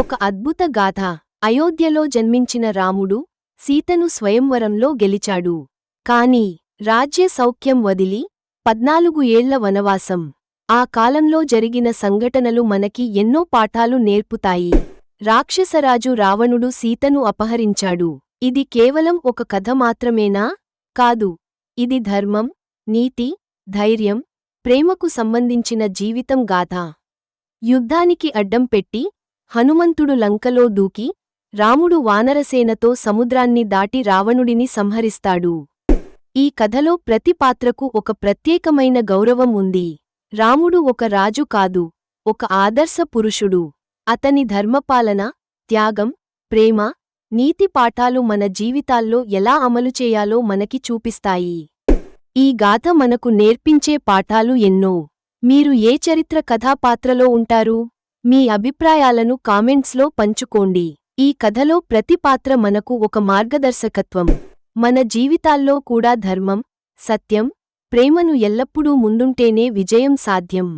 ఒక అద్భుత గాథ. అయోధ్యలో జన్మించిన రాముడు సీతను స్వయంవరంలో గెలిచాడు. కాని రాజ్య సౌఖ్యం వదిలి పద్నాలుగు ఏళ్ళ వనవాసం. ఆ కాలంలో జరిగిన సంఘటనలు మనకి ఎన్నో పాఠాలు నేర్పుతాయి. రాక్షసరాజు రావణుడు సీతను అపహరించాడు. ఇది కేవలం ఒక కథ మాత్రమేనా? కాదు. ఇది ధర్మం నీతి ధైర్యం ప్రేమకు సంబంధించిన జీవితం గాథ. యుద్ధానికి అడ్డం పెట్టి హనుమంతుడు లంకలో దూకి రాముడు వానరసేనతో సముద్రాన్ని దాటి రావణుడిని సంహరిస్తాడు. ఈ కథలో ప్రతి పాత్రకు ఒక ప్రత్యేకమైన గౌరవం ఉంది. రాముడు ఒక రాజు కాదు ఒక ఆదర్శ పురుషుడు. అతని ధర్మపాలన త్యాగం ప్రేమ నీతి పాఠాలు మన జీవితాల్లో ఎలా అమలు చేయాలో మనకి చూపిస్తాయి. ఈ గాథ మనకు నేర్పించే పాఠాలు ఎన్నో. మీరు ఏ చరిత్ర కథాపాత్రలో ఉంటారు? మీ అభిప్రాయాలను కామెంట్స్లో పంచుకోండి. ఈ కథలో ప్రతి పాత్ర మనకు ఒక మార్గదర్శకత్వం. మన జీవితాల్లో కూడా ధర్మం సత్యం ప్రేమను ఎల్లప్పుడూ ముందుంటేనే విజయం సాధ్యం.